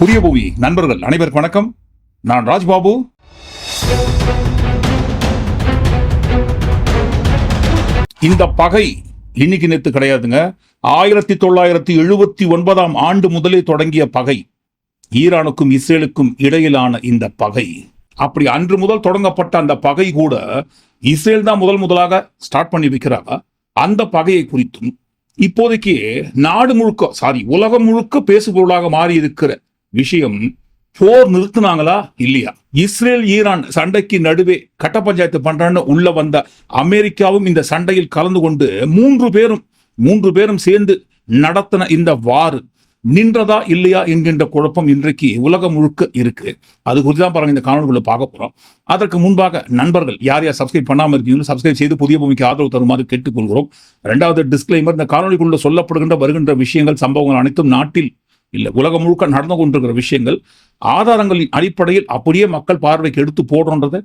புதிய பூமி நண்பர்கள் அனைவருக்கும் வணக்கம். நான் ராஜ்பாபு. இந்த பகை இன்னைக்கு நேற்று கிடையாதுங்க. ஆயிரத்தி தொள்ளாயிரத்தி எழுபத்தி ஒன்பதாம் ஆண்டு முதலே தொடங்கிய பகை. ஈரானுக்கும் இஸ்ரேலுக்கும் இடையிலான இந்த பகை. அப்படி அன்று முதல் தொடங்கப்பட்ட அந்த பகை கூட இஸ்ரேல் தான் முதல் முதலாக ஸ்டார்ட் பண்ணி வைக்கிறாங்க. அந்த பகையை குறித்தும் இப்போதைக்கு நாடு முழுக்க சாரி உலகம் முழுக்க பேசுபொருளாக மாறி இருக்கிற விஷயம் போர் நிறுத்தினாங்களா? இல்லையா. இஸ்ரேல் ஈரான் சண்டைக்கு நடுவே கட்ட பஞ்சாயத்து பண்றான்னு உள்ள வந்த அமெரிக்காவும் இந்த சண்டையில் கலந்து கொண்டு மூன்று பேரும் மூன்று பேரும் சேர்ந்து நடத்தின இந்த வார் நின்றதா இல்லையா என்கின்ற குழப்பம் இன்றைக்கு உலகம் முழுக்க இருக்கு. அது குறித்து தான் பாருங்க இந்த காணொலிகளை பார்க்க போறோம். அதற்கு முன்பாக நண்பர்கள் யார் யார் சப்ஸ்கிரைப் பண்ணாமல் இருக்கீங்களோ சப்ஸ்கிரைப் செய்து புதிய பூமிக்கு ஆதரவு தருமாறு கேட்டுக்கொள்கிறோம். ரெண்டாவது டிஸ்க்ளைமர் இந்த காணொலிக்குள்ள சொல்லப்படுகின்ற வருகின்ற விஷயங்கள் சம்பவங்கள் அனைத்தும் நாட்டில் இல்ல. உலகம் முழுக்க நடந்து கொண்டிருக்கிற விஷயங்கள் ஆதாரங்களின் அடிப்படையில் அப்படியே மக்கள் பார்வைக்கு எடுத்து போடுறோன்றதை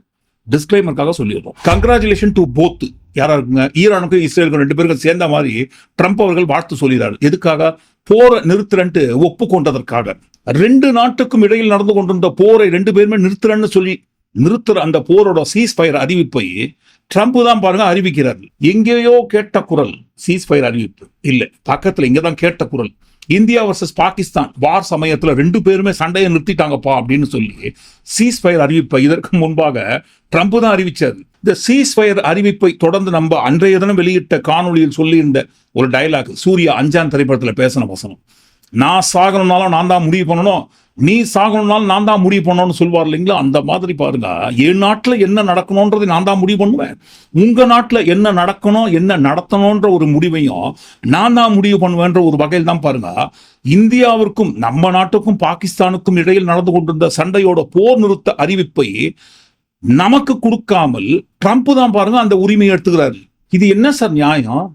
டிஸ்கிளைமருக்காக சொல்லிடுறோம். கங்க்ராச்சுலேஷன் டு போத் யாரா இருக்குங்க? ஈரானுக்கும் இஸ்ரேலுக்கும் ரெண்டு பேருக்கும் சேர்ந்த மாதிரி ட்ரம்ப் அவர்கள் வாழ்த்து சொல்கிறார் எதுக்காக? போரை நிறுத்துறன்ட்டு ஒப்புக்கொண்டதற்காக. ரெண்டு நாட்டுக்கும் இடையில் நடந்து கொண்டிருந்த போரை ரெண்டு பேருமே நிறுத்துறன்னு சொல்லி நிறுத்துற அந்த போரோட சீஸ் ஃபயர் அறிவிப்பை ட்ரம்ப் தான் பாருங்க அறிவிக்கிறார். எங்கேயோ கேட்ட குரல் சீஸ் ஃபயர் அறிவிப்பு. இல்லை. பக்கத்துல இங்கே தான் கேட்ட குரல். India versus Pakistan. வார் சமயத்துல ரெண்டு பேருமே சண்டையை நிறுத்திட்டாங்கப்பா அப்படின்னு சொல்லி சீஸ் ஃபயர் அறிவிப்பை இதற்கு முன்பாக ட்ரம்ப் தான் அறிவிச்சார். இந்த சீஸ் ஃபயர் அறிவிப்பை தொடர்ந்து நம்ம அன்றைய தினம் வெளியிட்ட காணொளியில் சொல்லியிருந்த ஒரு டயலாக் சூர்யா அஞ்சான் திரைப்படத்துல பேசின வசனம். நான் சாகணும்னாலும் நான் தான் முடிவு பண்ணணும். நீ சாகணும்னாலும் நான் தான் முடிவு பண்ணணும்னு சொல்வார் இல்லைங்களா? அந்த மாதிரி பாருங்க. என் நாட்டில் என்ன நடக்கணுன்றதை நான் தான் முடிவு பண்ணுவேன். உங்கள் நாட்டில் என்ன நடக்கணும் என்ன நடத்தணுன்ற ஒரு முடிவையும் நான் தான் முடிவு பண்ணுவேன்ற ஒரு வகையில் தான் பாருங்க. இந்தியாவிற்கும் நம்ம நாட்டுக்கும் பாகிஸ்தானுக்கும் இடையில் நடந்து கொண்டிருந்த சண்டையோட போர் நிறுத்த அறிவிப்பை நமக்கு கொடுக்காமல் ட்ரம்ப் தான் பாருங்க அந்த உரிமையை எடுத்துக்கிறாரு. இது என்ன சார் நியாயம்?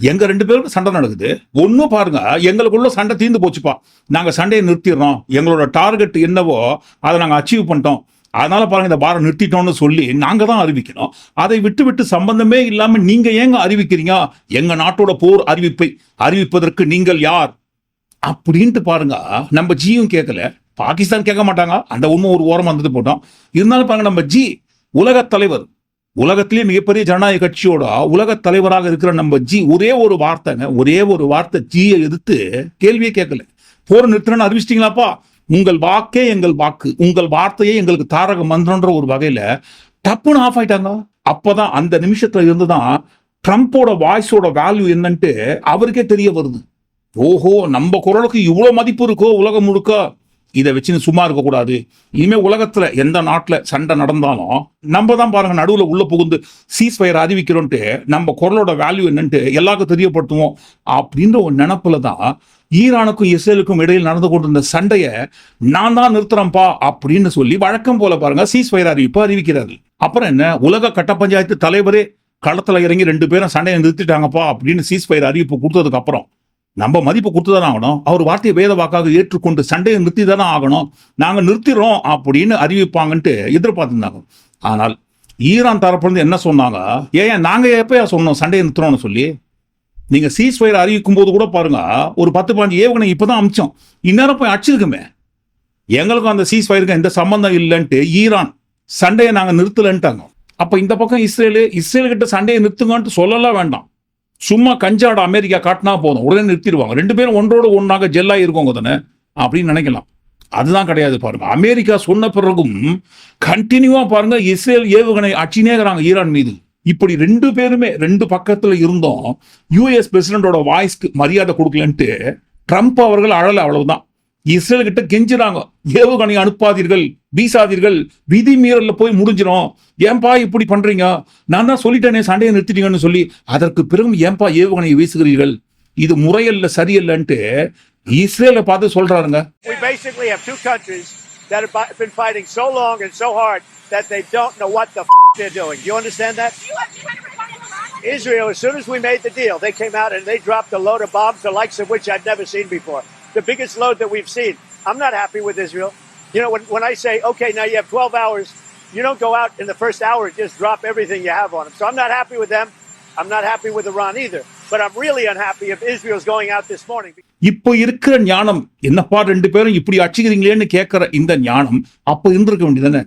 எங்க ரெண்டு பேரும் சண்டை நடக்குது. ஒன்றும் பாருங்க எங்களுக்குள்ள சண்டை தீர்ந்து போச்சுப்பா. நாங்க சண்டையை நிறுத்திடுறோம். எங்களோட டார்கெட் என்னவோ அதை நாங்கள் அச்சீவ் பண்ணிட்டோம். அதனால பாருங்க இந்த பாரம் நிறுத்திட்டோம்னு சொல்லி நாங்க தான் அறிவிக்கணும். அதை விட்டு விட்டு சம்பந்தமே இல்லாம நீங்க ஏங்க அறிவிக்கிறீங்க? எங்க நாட்டோட போர் அறிவிப்பை அறிவிப்பதற்கு நீங்கள் யார்? அப்படின்ட்டு பாருங்க நம்ம ஜியும் கேட்கல. பாகிஸ்தான் கேட்க மாட்டாங்க. அந்த உண்மை ஒரு ஓரம் வந்துட்டு போட்டோம். இருந்தாலும் பாருங்க நம்ம ஜி உலக தலைவர். உலகத்திலேயே மிகப்பெரிய ஜனநாயக கட்சியோட உலக தலைவராக இருக்கிற நம்ம ஜி ஒரே ஒரு வார்த்தைங்க ஒரே ஒரு வார்த்தை ஜியை எதிர்த்து கேள்வியே கேட்கல. போர் நிறுத்தினு அறிவிச்சிட்டீங்களாப்பா? உங்கள் வாக்கே எங்கள் வாக்கு. உங்கள் வார்த்தையே எங்களுக்கு தாரக மந்திரன்ற ஒரு வகையில டப்புன்னு ஆஃப் ஆயிட்டாங்க. அப்பதான் அந்த நிமிஷத்துல இருந்துதான் ட்ரம்ப்போட வாய்ஸோட வேல்யூ என்னன்ட்டு அவருக்கே தெரிய வருது. ஓஹோ நம்ம குரலுக்கு இவ்வளோ மதிப்பு இருக்கோ உலகம் முழுக்க? இதை வச்சுன்னு சும்மா இருக்கக்கூடாது இனிமே உலகத்துல எந்த நாட்டில் சண்டை நடந்தாலும் நம்ம தான் பாருங்க நடுவில் உள்ள புகுந்து சீஸ் ஃபயர் அறிவிக்கிறோன்ட்டு நம்ம குரலோட வேல்யூ என்னன்ட்டு எல்லாருக்கும் தெரியப்படுத்துவோம். அப்படின்ற ஒரு நினப்புல தான் ஈரானுக்கும் இஸ்ரேலுக்கும் இடையில் நடந்து கொண்டிருந்த சண்டையை நான் தான் நிறுத்துறேன்ப்பா அப்படின்னு சொல்லி வழக்கம் போல பாருங்க சீஸ் ஃபயர் அறிவிப்பு அறிவிக்கிறாரு அப்புறம் என்ன? உலக கட்ட பஞ்சாயத்து தலைவரே களத்தில் இறங்கி ரெண்டு பேரும் சண்டையை நிறுத்திட்டாங்கப்பா அப்படின்னு சீஸ் ஃபயர் அறிவிப்பு கொடுத்ததுக்கு அப்புறம் நம்ம மதிப்பு கொடுத்து தானே ஆகணும். அவர் வார்த்தையை வேத வாக்காக ஏற்றுக்கொண்டு சண்டையை நிறுத்தி தானே ஆகணும். நாங்கள் நிறுத்திடுறோம் அப்படின்னு அறிவிப்பாங்கன்ட்டு எதிர்பார்த்துருந்தாங்க. ஆனால் ஈரான் தரப்புலேருந்து என்ன சொன்னாங்க? ஏன் நாங்கள் எப்பயா சொன்னோம் சண்டையை நிறுத்துறோம்னு சொல்லி? நீங்கள் சீஸ் ஃபயர் அறிவிக்கும் போது கூட பாருங்க ஒரு பத்து பாஞ்சு ஏவுகணை இப்பதான் அமிச்சோம். இந்நேரம் போய் அடிச்சிருக்குமே. எங்களுக்கும் அந்த சீஸ் ஃபயருக்கு எந்த சம்மந்தம் இல்லைன்ட்டு ஈரான் சண்டையை நாங்கள் நிறுத்தலைன்ட்டாங்க. அப்போ இந்த பக்கம் இஸ்ரேலு இஸ்ரேல் கிட்ட சண்டையை நிறுத்துங்கன்ட்டு சொல்லலாம் வேண்டாம். சும்மா கஞ்சாட அமெரிக்கா காட்டினா போதும். உடனே நிறுத்திடுவாங்க. ரெண்டு பேரும் ஒன்றோடு ஒன்றாக ஜெல்லாக இருக்கோங்க தானே அப்படின்னு நினைக்கலாம். அதுதான் கிடையாது பாருங்க. அமெரிக்கா சொன்ன பிறகும் கண்டினியூவா பாருங்க இஸ்ரேல் ஏவுகணை அச்சினேகிறாங்க ஈரான் மீது. இப்படி ரெண்டு பேருமே ரெண்டு பக்கத்தில் இருந்தோம். யூஎஸ் பிரசிடண்டோட வாய்ஸ்க்கு மரியாதை கொடுக்கலன்ட்டு ட்ரம்ப் அவர்கள் அழல அவ்வளவுதான். இஸ்ரேல் கிட்ட கெஞ்சுறாங்க ஏவுகணை அனுப்பாதீர்கள் வீசாதீர்கள் விதி மீறல்ல போய் முடிஞ்சிடும் ஏன்பா இப்படி பண்றீங்க நான் தான் சொல்லிட்டேனே சண்டையை நிறுத்திட்டீங்கன்னு சொல்லி அதற்கு பிறகும் ஏன்பா ஏவுகணையை வீசுகிறீர்கள் இது முறையல்ல சரியல்லன்ட்டு இஸ்ரேலை பார்த்து சொல்றாருங்க We basically have two countries that have been fighting so long and so hard that they don't know what the f- they're doing. You understand that? Israel, as soon as we made the deal, they came out and they dropped a load of bombs, the likes of which I'd never seen before. The biggest load that we've seen. I'm not happy with Israel. You know, when, when I say, okay, now you have 12 hours, you don't go out in the first hour and just drop everything you have on them. So I'm not happy with them. I'm not happy with Iran either. But I'm really unhappy if Israel's going out this morning. இப்போ இருக்கிற ஞானம் என்னப்பா ரெண்டு பேரும் இப்படி அடிச்சுக்கிறீங்களேன்னு கேட்குற இந்த ஞானம் அப்போ இருந்திருக்க வேண்டியதானே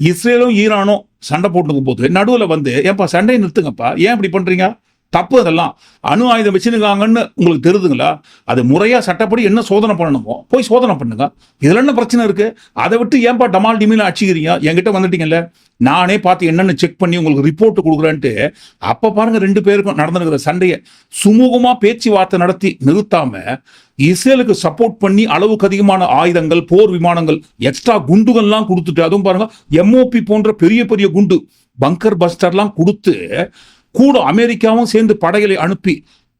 இஸ்ரேலும் ஈரானும் சண்டை போட்டுக்க போது நடுவில் வந்து ஏன்பா சண்டையை நிறுத்துங்கப்பா ஏன் இப்படி பண்ணுறீங்க தப்பு அதெல்லாம். அணு ஆயுதம் வச்சுருக்காங்கன்னு உங்களுக்கு தெரியுதுங்களா அது முறையா சட்டப்படி என்ன சோதனை பண்ணணுமோ போய் சோதனை பண்ணுங்க. இதுல என்ன பிரச்சனை இருக்கு? அதை விட்டு ஏன்பா டமால் டிமில் அடிச்சுக்கிறீங்க? என்கிட்ட வந்துட்டீங்கல்ல? நானே பார்த்து என்னென்னு செக் பண்ணி உங்களுக்கு ரிப்போர்ட் கொடுக்குறேன்ட்டு அப்ப பாருங்க ரெண்டு பேருக்கும் நடந்திருக்கிற சண்டையை சுமூகமா பேச்சுவார்த்தை நடத்தி நிறுத்தாம இஸ்ரேலுக்கு சப்போர்ட் பண்ணி அளவுக்கு அதிகமான ஆயுதங்கள் போர் விமானங்கள் எக்ஸ்ட்ரா குண்டுகள்லாம் கொடுத்துட்டு அதுவும் பாருங்க எம்ஓபி போன்ற பெரிய பெரிய குண்டு பங்கர் பஸ்டர்லாம் கொடுத்து கூட அமெரிக்காவும் சேர்ந்து படைகளை அனுப்பி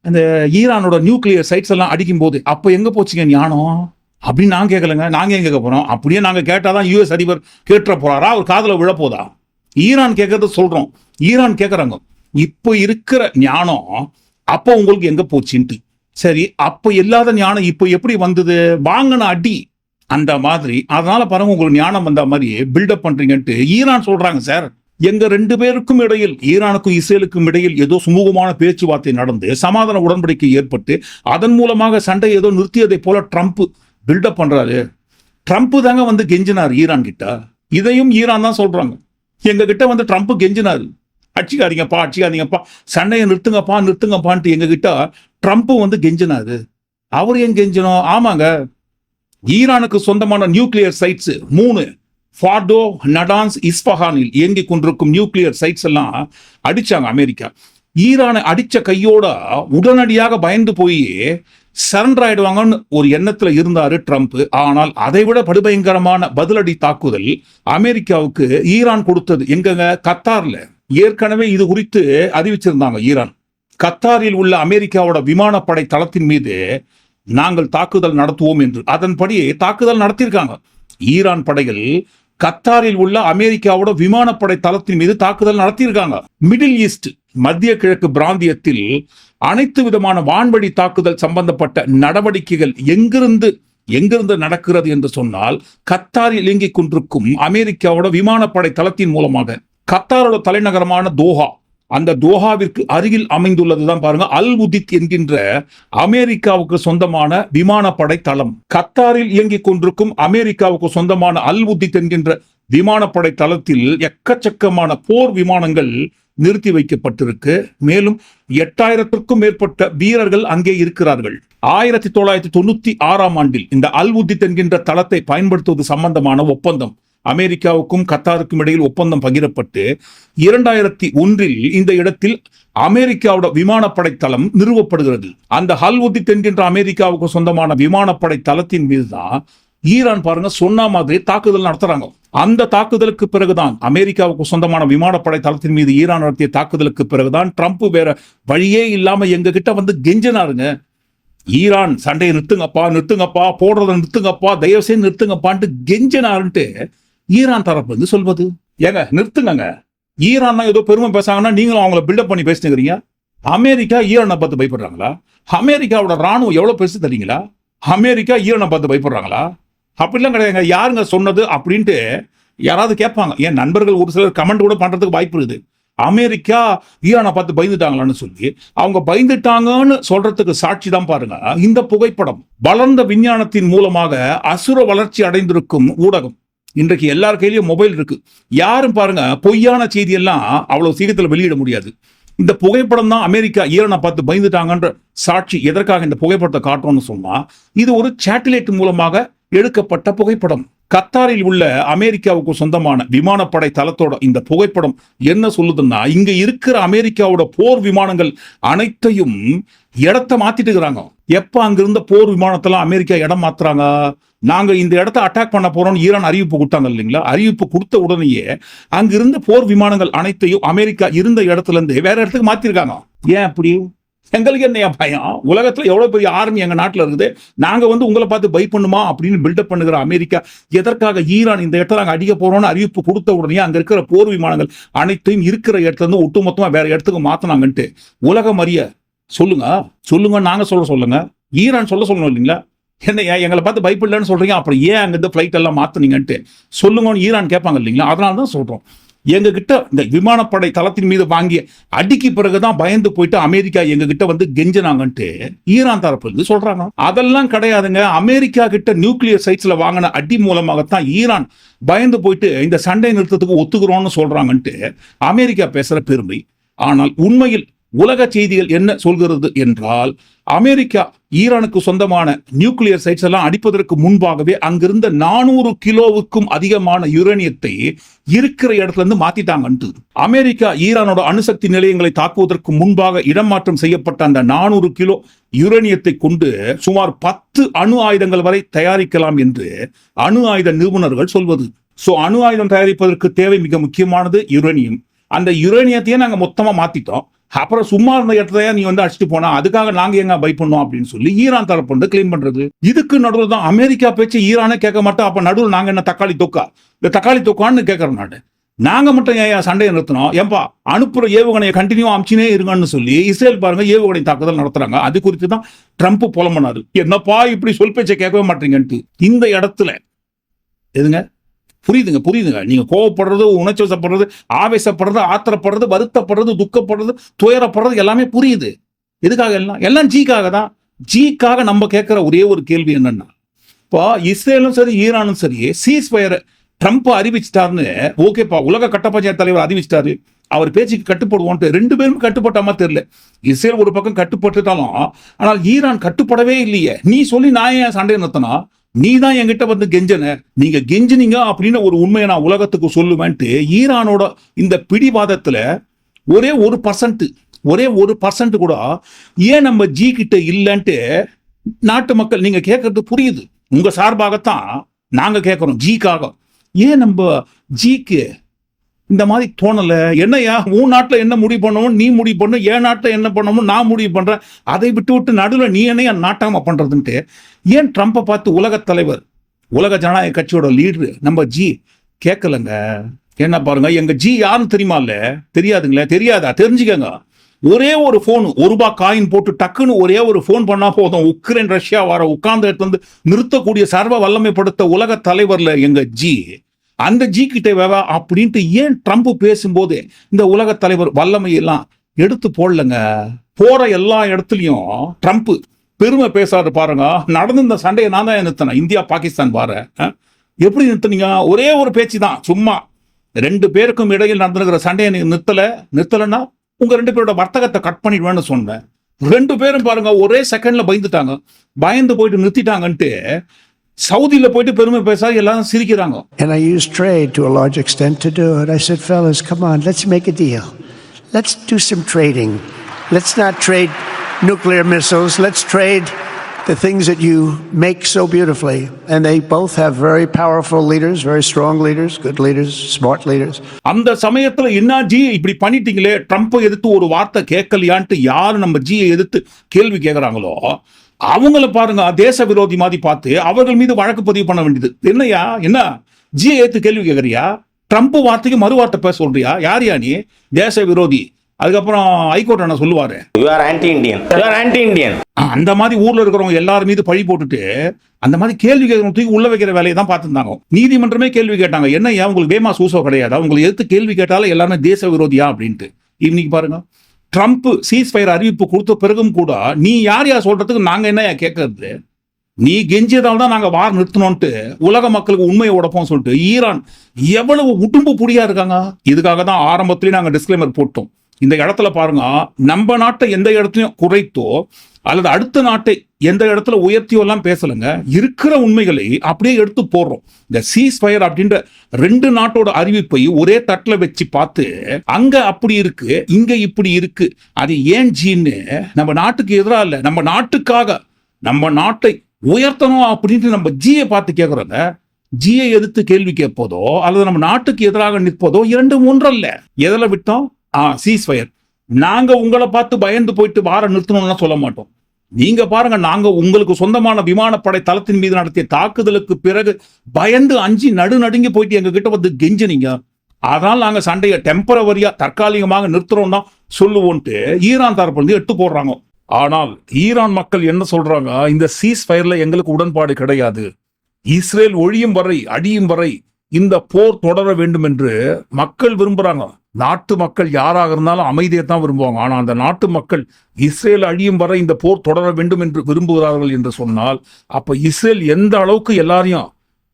அந்த ஈரானோட நியூக்ளியர் சைட்ஸ் எல்லாம் அடிக்கும் போது அப்போ எங்கே போச்சுங்க ஞானம்? அப்படின்னு நான் கேட்கலங்க நாங்கள் ஏன் கேட்க போகிறோம் அப்படியே நாங்கள் கேட்டால் தான் யூஎஸ் அதிபர் கேட்டுற போகிறாரா அவர் காதில் விழப்போதா? ஈரான் கேட்கறத சொல்கிறோம் ஈரான் கேட்குறாங்க இப்போ இருக்கிற ஞானம் அப்போ உங்களுக்கு எங்கே போச்சுன்ட்டு. சரி அப்போ இல்லாத ஞானம் இப்போ எப்படி வந்தது? வாங்கின அடி. அந்த மாதிரி. அதனால பாருங்க உங்களுக்கு ஞானம் வந்த மாதிரி பில்டப் பண்ணுறீங்கன்ட்டு ஈரான் சொல்கிறாங்க சார் எங்க ரெண்டு பேருக்கும் இடையில் ஈரானுக்கும் இஸ்ரேலுக்கும் இடையில் ஏதோ சுமூகமான பேச்சுவார்த்தை நடந்து சமாதான உடன்படிக்கை ஏற்பட்டு அதன் மூலமாக சண்டை ஏதோ நிறுத்தியதை போல ட்ரம்ப் பில்டப் பண்றாரு. ட்ரம்ப் தாங்க வந்து கெஞ்சினார் ஈரான் கிட்ட. இதையும் ஈரான் தான் சொல்றாங்க. எங்க கிட்ட வந்து ட்ரம்ப் கெஞ்சினார். அடிச்சுக்காதீங்கப்பா அடிச்சுக்காதீங்கப்பா சண்டையை நிறுத்துங்கப்பா நிறுத்துங்கப்பான்ட்டு எங்க கிட்ட ட்ரம்ப் வந்து கெஞ்சினாரு. அவர் ஏன் கெஞ்சினோம்? ஆமாங்க. ஈரானுக்கு சொந்தமான நியூக்ளியர் சைட்ஸ் மூணு. ஃபார்டோ நடான்ஸ் இஸ்பஹானில் இயங்கிக் கொண்டிருக்கும் நியூக்ளியர் சைட்ஸ் எல்லாம் அடிச்சாங்க அமெரிக்கா. ஈரானை அடிச்ச கையோட உடனடியாக பயந்து போய் சரண்டர் ஆயிடுவாங்கன்னு ஒரு எண்ணத்துல இருந்தாரு ட்ரம்ப். ஆனால் அதை விட படுபயங்கரமான பதிலடி தாக்குதல் அமெரிக்காவுக்கு ஈரான் கொடுத்தது. எங்கங்க? கத்தார்ல. ஏற்கனவே இது குறித்து அறிவிச்சிருந்தாங்க ஈரான். கத்தாரில் உள்ள அமெரிக்காவோட விமானப்படை தளத்தின் மீது நாங்கள் தாக்குதல் நடத்துவோம் என்று. அதன்படி தாக்குதல் நடத்தியிருக்காங்க. ஈரான் படைகள் கத்தாரில் உள்ள அமெரிக்காவோட விமானப்படை தளத்தின் மீது தாக்குதல் நடத்தியிருக்காங்க. மிடில் ஈஸ்ட் மத்திய கிழக்கு பிராந்தியத்தில் அனைத்து விதமான வான்வழி தாக்குதல் சம்பந்தப்பட்ட நடவடிக்கைகள் எங்கிருந்து எங்கிருந்து நடக்கிறது என்று சொன்னால் கத்தாரில் இயங்கிக் கொண்டிருக்கும் அமெரிக்காவோட விமானப்படை தளத்தின் மூலமாக. கத்தாரோட தலைநகரமான தோஹா அந்த தோஹாவிற்கு அருகில் அமைந்துள்ளதுதான் பாருங்க. அல் உதித் என்கின்ற அமெரிக்காவுக்கு சொந்தமான விமானப்படை தளம் கத்தாரில் இயங்கிக் கொண்டிருக்கும் அமெரிக்காவுக்கு சொந்தமான அல் உதித் என்கின்ற விமானப்படை தளத்தில் எக்கச்சக்கமான போர் விமானங்கள் நிறுத்தி வைக்கப்பட்டிருக்கு. மேலும் எட்டாயிரத்திற்கும் மேற்பட்ட வீரர்கள் அங்கே இருக்கிறார்கள். ஆயிரத்தி தொள்ளாயிரத்தி தொண்ணூத்தி ஆறாம் ஆண்டில் இந்த அல் உதித் என்கின்ற தளத்தை பயன்படுத்துவது சம்பந்தமான ஒப்பந்தம். அமெரிக்காவுக்கும் கத்தாருக்கும் இடையில் ஒப்பந்தம் பகிரப்பட்டு இரண்டாயிரத்தி ஒன்றில் இந்த இடத்தில் அமெரிக்காவோட விமானப்படை தளம் நிறுவப்படுகிறது. அந்த ஹல்வுதித் என்கின்ற அமெரிக்காவுக்கு சொந்தமான விமானப்படை தளத்தின் மீதுதான் ஈரான் பாருங்க சொன்ன மாதிரி தாக்குதல் நடத்துறாங்க. அந்த தாக்குதலுக்கு பிறகுதான் அமெரிக்காவுக்கு சொந்தமான விமானப்படை தளத்தின் மீது ஈரான் நடத்திய தாக்குதலுக்கு பிறகுதான் ட்ரம்ப் வேற வழியே இல்லாம எங்க கிட்ட வந்து கெஞ்சினாருங்க. ஈரான் சண்டையை நிறுத்துங்கப்பா நிறுத்துங்கப்பா போடுறதை நிறுத்துங்கப்பா தயவுசெய்து நிறுத்துங்கப்பான்ட்டு கெஞ்சினாருன்ட்டு ஈரான் தரப்பு வந்து சொல்வது. ஏங்க நிறுத்துங்க ஈரான் ஏதோ பெருமை பேசாங்கன்னா நீங்களும் அவங்கள பில்டப் பண்ணி பேசினுக்கிறீங்க அமெரிக்கா ஈரானை பார்த்து பயப்படுறாங்களா? அமெரிக்காவோட ராணுவம் எவ்வளவு பெருசு தெரியுங்களா? அமெரிக்கா ஈரானை பார்த்து பயப்படுறாங்களா? அப்படிலாம் கிடையாதுங்க. யாருங்க சொன்னது அப்படின்ட்டு யாராவது கேட்பாங்க. என் நண்பர்கள் ஒரு சிலர் கமெண்ட் கூட பண்றதுக்கு வாய்ப்பு இருக்குது. அமெரிக்கா ஈரானை பார்த்து பயந்துட்டாங்களான்னு சொல்லி அவங்க பயந்துட்டாங்கன்னு சொல்றதுக்கு சாட்சி தான் பாருங்க. இந்த புகைப்படம் வளர்ந்த விஞ்ஞானத்தின் மூலமாக அசுர வளர்ச்சி அடைந்திருக்கும் ஊடகம். இன்றைக்கு எல்லார் கையிலையும் மொபைல் இருக்கு. யாரும் பாருங்க பொய்யான செய்தியெல்லாம் அவ்வளவு சீக்கிரத்தில் வெளியிட முடியாது. இந்த புகைப்படம் தான் அமெரிக்கா ஈரனை பார்த்து பயந்துட்டாங்கன்ற சாட்சி எதற்காக இந்த புகைப்படத்தை காட்டுறோம்னு சொன்னா இது ஒரு சேட்டிலைட் மூலமாக எடுக்கப்பட்ட புகைப்படம். கத்தாரில் உள்ள அமெரிக்காவுக்கு சொந்தமான விமானப்படை தளத்தோட இந்த புகைப்படம் என்ன சொல்லுதுன்னா இங்க இருக்கிற அமெரிக்காவோட போர் விமானங்கள் அனைத்தையும் இடத்த மாத்திட்டு இருக்கிறாங்க. எப்ப அங்க இருந்த போர் விமானத்தெல்லாம் அமெரிக்கா இடம் மாத்துறாங்க? நாங்க இந்த இடத்த அட்டாக் பண்ண போறோம்னு ஈரான் அறிவிப்பு கொடுத்தாங்க இல்லைங்களா? அறிவிப்பு கொடுத்த உடனேயே அங்க இருந்த போர் விமானங்கள் அனைத்தையும் அமெரிக்கா இருந்த இடத்துல இருந்து வேற இடத்துக்கு மாத்திருக்காங்க. ஏன் அப்படி? எங்களுக்கு என்ன பயம்? உலகத்துல எவ்வளவு பெரிய ஆர்மி எங்க நாட்டுல இருக்குது? நாங்க வந்து உங்களை பார்த்து பை பண்ணுமா அப்படின்னு பில்டப் பண்ணுகிற அமெரிக்கா எதற்காக ஈரான் இந்த இடத்துல நாங்கள் அடிக்க போறோம்னு அறிவிப்பு கொடுத்த உடனே அங்க இருக்கிற போர் விமானங்கள் அனைத்தையும் இருக்கிற இடத்துல இருந்து ஒட்டுமொத்தமா வேற இடத்துக்கு மாத்தினாங்கன்ட்டு. உலகம் அறிய. சொல்லுங்க. சொல்லுங்க நாங்க சொல்ல சொல்லுங்க. ஈரான் சொல்ல சொல்லணும் இல்லைங்களா? என்ன எங்களை பார்த்து பயப்படலன்னு சொல்றீங்க? அப்புறம் ஏன் அங்கேருந்து ஃப்ளைட் ஃபிளைட் எல்லாம் மாத்துனீங்கன்ட்டு. சொல்லுங்கன்னு ஈரான் கேட்பாங்க இல்லைங்களா? அதனால தான் சொல்றோம். எங்க கிட்ட இந்த விமானப்படை தளத்தின் மீது வாங்கிய அடிக்கு பிறகுதான் பயந்து போயிட்டு அமெரிக்கா எங்க கிட்ட வந்து கெஞ்சினாங்கன்ட்டு ஈரான் தரப்பு இருந்து சொல்றாங்க. அதெல்லாம் கிடையாதுங்க. அமெரிக்கா கிட்ட நியூக்ளியர் சைட்ஸ்ல வாங்கின அடி மூலமாகத்தான் ஈரான் பயந்து போயிட்டு இந்த சண்டை நிறுத்தத்துக்கு ஒத்துக்கிறோம்னு சொல்றாங்கன்ட்டு அமெரிக்கா பேசுற பெருமை. ஆனால் உண்மையில் உலக செய்திகள் என்ன சொல்கிறது என்றால் அமெரிக்கா ஈரானுக்கு சொந்தமான நியூக்ளியர் சைட்ஸ் எல்லாம் அடிப்பதற்கு முன்பாகவே அங்கிருந்த நானூறு கிலோவுக்கும் அதிகமான யுரேனியத்தை இருக்கிற இடத்துல இருந்து மாத்திட்டாங்கன்ட்டு. அமெரிக்கா ஈரானோட அணுசக்தி நிலையங்களை தாக்குவதற்கு முன்பாக இடமாற்றம் செய்யப்பட்ட அந்த நானூறு கிலோ யுரேனியத்தை கொண்டு சுமார் பத்து அணு ஆயுதங்கள் வரை தயாரிக்கலாம் என்று அணு ஆயுத நிபுணர்கள் சொல்வது. சோ அணு ஆயுதம் தயாரிப்பதற்கு தேவை மிக முக்கியமானது யுரேனியம். அந்த யுரேனியத்தையே நாங்க மொத்தமா மாத்திட்டோம். அப்புறம் சும்மா இருந்த இடத்துல நீ வந்து அடிச்சுட்டு போனா? அதுக்காக நாங்க எங்க பை பண்ணோம் அப்படின்னு சொல்லி ஈரான் தரப்பு வந்து கிளைம் பண்றது. இதுக்கு நடுவில் தான் அமெரிக்கா பேச்சு ஈரானே கேட்க மாட்டோம் அப்ப நடுவில் நாங்க என்ன தக்காளி தொக்கா? இந்த தக்காளி தொக்கான்னு கேட்கறோம் நாடு. நாங்க மட்டும் ஏன் சண்டையை நிறுத்தினோம்? ஏன்பா அனுப்புற ஏவுகணையை கண்டினியூ அமிச்சினே இருங்கன்னு சொல்லி இஸ்ரேல் பாருங்க ஏவுகணை தாக்குதல் நடத்துறாங்க. அது குறித்து தான் ட்ரம்ப் புலம்பனாரு. என்னப்பா இப்படி சொல் பேச்சை கேட்கவே மாட்டீங்கன்ட்டு. இந்த இடத்துல எதுங்க? புரியுதுங்க புரியுதுங்க. நீங்க கோவப்படுறது உணர்ச்சி வசப்படுறது ஆவேசப்படுறது ஆத்திரப்படுறது வருத்தப்படுறது துக்கப்படுறது துயரப்படுறது எல்லாமே புரியுது. எதுக்காக எல்லாம்? எல்லாம் ஜிக்காக தான். ஜிக்காக நம்ம கேட்குற ஒரே ஒரு கேள்வி என்னன்னா இப்போ இஸ்ரேலும் சரி ஈரானும் சரி சீஸ் ஃபயர் ட்ரம்ப் அறிவிச்சிட்டாருன்னு ஓகேப்பா உலக கட்டப்பஞ்சாயத்து தலைவர் அறிவிச்சிட்டாரு. அவர் பேச்சுக்கு கட்டுப்படுவோன்ட்டு ரெண்டு பேரும் கட்டுப்பட்டாமா தெரியல. இஸ்ரேல் ஒரு பக்கம் கட்டுப்பட்டுட்டாலும் ஆனால் ஈரான் கட்டுப்படவே இல்லையே. நீ சொல்லி நான் ஏன் சண்டை நிறுத்தினா நீ தான் என்கிட்ட வந்து கெஞ்சன. நீங்க கெஞ்சினீங்க அப்படின்னு ஒரு உண்மையை நான் உலகத்துக்கு சொல்லுவேன்ட்டு ஈரானோட இந்த பிடிவாதத்துல ஒரே ஒரு பர்சன்ட் ஒரே ஒரு பர்சன்ட் கூட ஏன் நம்ம ஜி கிட்ட இல்லைன்ட்டு நாட்டு மக்கள் நீங்க கேட்கறது புரியுது. உங்க சார்பாகத்தான் நாங்க கேட்கறோம் ஜிக்காக ஏன் நம்ம ஜிக்கு இந்த மாதிரி தோணல. என்னையா உன் நாட்டில் என்ன முடிவு பண்ணவும் நீ முடிவு பண்ணு என் நாட்டில் என்ன பண்ணணும் நான் முடிவு பண்ணுறேன் அதை விட்டு விட்டு நடுவில் நீ என்னையா நாட்டாம பண்ணுறதுன்ட்டு ஏன் ட்ரம்ப்பை பார்த்து உலக தலைவர் உலக ஜனநாயக கட்சியோட லீடரு நம்ம ஜி கேட்கலங்க என்ன பாருங்க எங்க ஜி யாருன்னு தெரியுமா இல்ல? தெரியாதுங்களே தெரியாதா? தெரிஞ்சுக்கங்க. ஒரே ஒரு ஃபோன் ஒரு ரூபா காயின் போட்டு டக்குன்னு ஒரே ஒரு ஃபோன் பண்ணா போதும். உக்ரைன் ரஷ்யா வர உட்கார்ந்த இடத்துல இருந்து நிறுத்தக்கூடிய சர்வ வல்லமைப்படுத்த உலக தலைவர்ல எங்க ஜி அந்த ஜி கிட்ட வேவா அப்படின்ட்டு ஏன் ட்ரம்ப் பேசும்போது இந்த உலக தலைவர் வல்லமை எல்லாம் எடுத்து போடலங்க? போற எல்லா இடத்துலையும் ட்ரம்ப் பெருமை பேசாரு பாருங்க. நடந்த இந்த சண்டையை நான் தான் நிறுத்தினேன். இந்தியா பாகிஸ்தான் பாரு எப்படி நிறுத்துனீங்க? ஒரே ஒரு பேச்சு தான். சும்மா ரெண்டு பேருக்கும் இடையில் நடந்திருக்கிற சண்டையை நீங்க நிறுத்தல? நிறுத்தலைன்னா உங்க ரெண்டு பேரோட வர்த்தகத்தை கட் பண்ணிடுவேன்னு சொன்னேன். ரெண்டு பேரும் பாருங்க ஒரே செகண்ட்ல பயந்துட்டாங்க. பயந்து போயிட்டு நிறுத்திட்டாங்கன்ட்டு சவுதியில போயிட்டு பெருமை பேச எல்லாரும் சிரிக்கிறாங்க And I used trade to a large extent to do it. I said, fellas, come on, let's make a deal. Let's do some trading. Let's not trade nuclear missiles. Let's trade the things that you make so beautifully. And they both have very powerful leaders, very strong leaders, good leaders, smart leaders. அந்த சமயத்துல என்ன G இப்படி பண்ணிட்டீங்களே ட்ரம்ப்பை எதிர்த்து ஒரு வார்த்தை கேட்கலையான்ட்டு யாரு நம்ம ஜியை எதிர்த்து கேள்வி கேட்கறாங்களோ அவங்கள பாருங்க தேச விரோதி மாதிரி பார்த்து அவர்கள் மீது வழக்கு பதிவு பண்ண வேண்டியது. என்னையா என்ன? ஜியை ஏத்து கேள்வி கேட்கறியா ட்ரம்ப் வார்த்தைக்கு மறு வார்த்தை பேச சொல்றியா? யார் நீ? தேச விரோதி அதுக்கப்புறம் ஹைகோர்ட் என்ன சொல்லுவாரு. Are anti-Indian. அந்த மாதிரி ஊர்ல இருக்கிறவங்க எல்லாரும் மீது பழி போட்டுட்டு அந்த மாதிரி கேள்வி கேட்கறவங்க தூக்கி உள்ள வைக்கிற வேலையை தான் பார்த்துருந்தாங்க. நீதிமன்றமே கேள்வி கேட்டாங்க. என்ன ஏன் உங்களுக்கு வேமா சூசோ கிடையாது? உங்களுக்கு எதிர்த்து கேள்வி கேட்டாலும் எல்லாருமே தேச விரோதியா அப்படின்ட்டு. இன்னைக்கு பாருங்க. ட்ரம்ப் சீஸ்ஃபயர் அறிவிப்பு கொடுத்த பிறகும் கூட நீ யார் யார் சொல்றதுக்கு நாங்கள் என்ன கேட்கறது? நீ கெஞ்சியதால் தான் நாங்கள் வார் நிறுத்தணும்ட்டு உலக மக்களுக்கு உண்மையை உடப்போம் சொல்லிட்டு ஈரான் எவ்வளவு உடும்பு புடியா இருக்காங்க? இதுக்காக தான் ஆரம்பத்துலேயும் நாங்கள் டிஸ்க்ளைமர் போட்டோம். இந்த இடத்துல பாருங்க நம்ம நாட்டை எந்த இடத்துலையும் குறைத்தோ அல்லது அடுத்த நாட்டை எந்த இடத்துல உயர்த்தியோ எல்லாம் பேசலைங்க இருக்கிற உண்மைகளை அப்படியே எடுத்து போடுறோம். இந்த சீஸ் ஃபயர் அப்படின்ற ரெண்டு நாட்டோட அறிவிப்பை ஒரே தட்டில் வச்சு பார்த்து அங்க அப்படி இருக்கு இங்க இப்படி இருக்கு அது ஏன் ஜீன்னு நம்ம நாட்டுக்கு எதிராக இல்லை நம்ம நாட்டுக்காக நம்ம நாட்டை உயர்த்தணும் அப்படின்ட்டு நம்ம ஜியை பார்த்து கேட்குறோங்க ஜியை எதிர்த்து கேள்வி கேட்பதோ அல்லது நம்ம நாட்டுக்கு எதிராக நிற்பதோ இரண்டு ஒன்றல்ல எதில் விட்டோம்? ஆ சீஸ் ஃபயர் நாங்க உங்களை பார்த்து பயந்து போயிட்டு வார நிறுத்தணும்லாம் சொல்ல மாட்டோம். நீங்க பாருங்க நாங்க உங்களுக்கு சொந்தமான விமானப்படை தளத்தின் மீது நடத்திய தாக்குதலுக்கு பிறகு பயந்து அஞ்சு நடு நடுங்கி போயிட்டு எங்க கிட்ட வந்து கெஞ்சினீங்க. அதனால நாங்க சண்டையை டெம்பரவரியா தற்காலிகமாக நிறுத்துறோம்னா சொல்லுவோன்ட்டு ஈரான் தரப்பு வந்து எட்டு போடுறாங்க. ஆனால் ஈரான் மக்கள் என்ன சொல்றாங்க? இந்த சீஸ் ஃபயர்ல எங்களுக்கு உடன்பாடு கிடையாது. இஸ்ரேல் ஒழியும் வரை அடியும் வரை இந்த போர் தொடர வேண்டும் என்று மக்கள் விரும்புறாங்க. நாட்டு மக்கள் யாராக இருந்தாலும் அமைதியை தான் விரும்புவாங்க. ஆனால் அந்த நாட்டு மக்கள் இஸ்ரேல் அழியும் வரை இந்த போர் தொடர வேண்டும் என்று விரும்புகிறார்கள் என்று சொன்னால் அப்போ இஸ்ரேல் எந்த அளவுக்கு எல்லாரையும்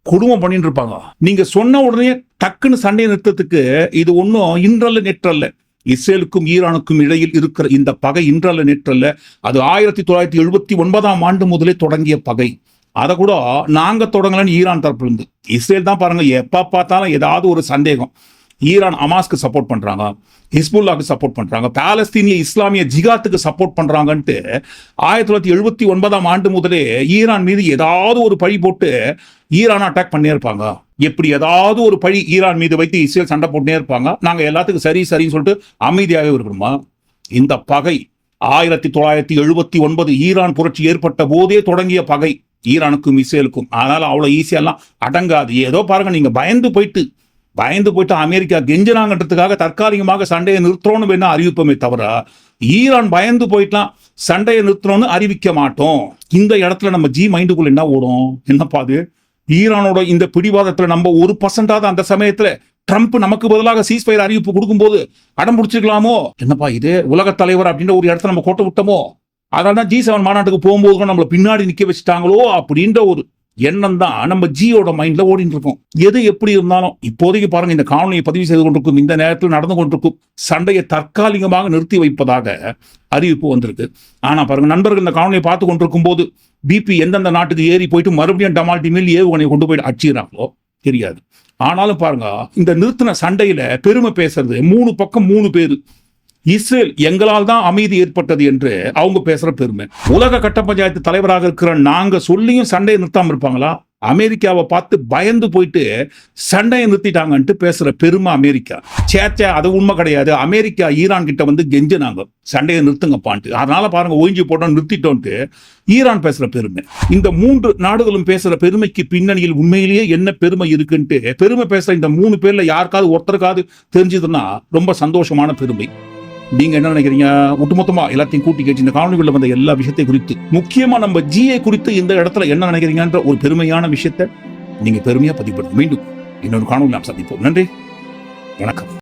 குடும்பம் பண்ணிட்டு இருப்பாங்க? நீங்க சொன்ன உடனே டக்குன்னு சண்டை நிறுத்தத்துக்கு இது ஒன்றும் இன்றல்ல நெற்றல்ல. இஸ்ரேலுக்கும் ஈரானுக்கும் இடையில் இருக்கிற இந்த பகை இன்றல்ல நெற்றல்ல. அது ஆயிரத்தி தொள்ளாயிரத்தி எழுபத்தி ஒன்பதாம் ஆண்டு முதலே தொடங்கிய பகை. அதை கூட நாங்க தொடங்கலன்னு ஈரான் தரப்புல இருந்து இஸ்ரேல் தான் பாருங்க எப்போ பார்த்தாலும் ஏதாவது ஒரு சந்தேகம். ஈரான் அமாஸ்க்கு சப்போர்ட் பண்ணுறாங்க ஹிஸ்புல்லாக்கு சப்போர்ட் பண்ணுறாங்க பாலஸ்தீனிய இஸ்லாமிய ஜிகாத்துக்கு சப்போர்ட் பண்ணுறாங்கன்ட்டு ஆயிரத்தி தொள்ளாயிரத்தி எழுபத்தி ஒன்பதாம் ஆண்டு முதலே ஈரான் மீது ஏதாவது ஒரு பழி போட்டு ஈரான் அட்டாக் பண்ணே இருப்பாங்க. எப்படி ஏதாவது ஒரு பழி ஈரான் மீது வைத்து இஸ்ரேல் சண்டை போட்டுனே இருப்பாங்க. நாங்கள் எல்லாத்துக்கும் சரி சரின்னு சொல்லிட்டு அமைதியாகவே இருக்கணுமா? இந்த பகை ஆயிரத்தி தொள்ளாயிரத்தி எழுபத்தி ஒன்பது ஈரான் புரட்சி ஏற்பட்ட போதே தொடங்கிய பகை. ஈரானுக்கும் இஸ்ரேலுக்கும். அதனால அவ்வளோ ஈஸியெல்லாம் அடங்காது. ஏதோ பாருங்க நீங்க பயந்து போயிட்டு பயந்து போயிட்டு அமெரிக்கா கெஞ்சினாங்கன்றதுக்காக தற்காலிகமாக சண்டையை நிறுத்துறோன்னு வேணா அறிவிப்போமே தவிர ஈரான் பயந்து போயிட்டலாம் சண்டையை நிறுத்தணும்னு அறிவிக்க மாட்டோம். இந்த இடத்துல நம்ம ஜி மைண்டுக்குள்ள என்ன ஓடும்? என்னப்பா அது? ஈரானோட இந்த பிடிவாதத்துல நம்ம ஒரு பர்சன்டாவது அந்த சமயத்துல ட்ரம்ப் நமக்கு பதிலாக சீஸ்பயர் அறிவிப்பு கொடுக்கும்போது அடம் பிடிச்சிருக்கலாமோ? என்னப்பா இது? உலக தலைவர் அப்படின்ற ஒரு இடத்துல நம்ம கோட்டை விட்டோமோ? அதனால தான் ஜி செவன் மாநாட்டுக்கு போகும்போது நம்மளை பின்னாடி நிக்க வச்சுட்டாங்களோ அப்படின்ற ஒரு எண்ணம் தான் நம்ம ஜியோட மைண்ட்ல ஓடிட்டு இருக்கோம் எது எப்படி இருந்தாலும் இப்போதைக்கு பாருங்க இந்த காணொலியை பதிவு செய்து கொண்டிருக்கும் இந்த நேரத்தில் நடந்து கொண்டிருக்கும் சண்டையை தற்காலிகமாக நிறுத்தி வைப்பதாக அறிவிப்பு வந்திருக்கு. ஆனா பாருங்க நண்பர்கள் இந்த காணொலியை பார்த்து கொண்டிருக்கும் போது பிபி எந்தெந்த நாட்டுக்கு ஏறி போயிட்டு மறுபடியும் டமால்டி மேல் ஏவுகணை கொண்டு போய் அடிச்சுக்கிறாங்களோ தெரியாது. ஆனாலும் பாருங்க இந்த நிறுத்தின சண்டையில பெருமை பேசுறது மூணு பக்கம் மூணு பேர். இஸ்ரேல் எங்களால் தான் அமைதி ஏற்பட்டது என்று அவங்க பேசுற பெருமை. உலக கட்ட பஞ்சாயத்து தலைவராக இருக்கிற நாங்க சொல்லியும் சண்டையை நிறுத்தாம இருப்பாங்களா? அமெரிக்காவை பார்த்து பயந்து போயிட்டு சண்டையை நிறுத்திட்டாங்கன்ட்டு பேசுற பெருமை அமெரிக்கா. சேச்சே அது உண்மை கிடையாது. அமெரிக்கா ஈரான் கிட்ட வந்து கெஞ்சினாங்க சண்டையை நிறுத்துங்கப்பான்ட்டு. அதனால பாருங்க ஓய்ஞ்சி போட்டோம் நிறுத்திட்டோன்ட்டு ஈரான் பேசுற பெருமை. இந்த மூன்று நாடுகளும் பேசுற பெருமைக்கு பின்னணியில் உண்மையிலேயே என்ன பெருமை இருக்குன்ட்டு பெருமை பேசுற இந்த மூணு பேர்ல யாருக்காவது ஒருத்தருக்காவது தெரிஞ்சதுன்னா ரொம்ப சந்தோஷமான பெருமை. நீங்க என்ன நினைக்கிறீங்க? ஒட்டுமொத்தமா எல்லாத்தையும் கூட்டி கேட்டு இந்த காணொலிகளில் வந்த எல்லா விஷயத்தை குறித்து முக்கியமா நம்ம ஜிஏ குறித்து இந்த இடத்துல என்ன நினைக்கிறீங்கன்ற ஒரு பெருமையான விஷயத்தை நீங்க பெருமையா பதிவுபடுங்க மீண்டும் இன்னொரு காணொலி நாம் சந்திப்போம். நன்றி. வணக்கம்.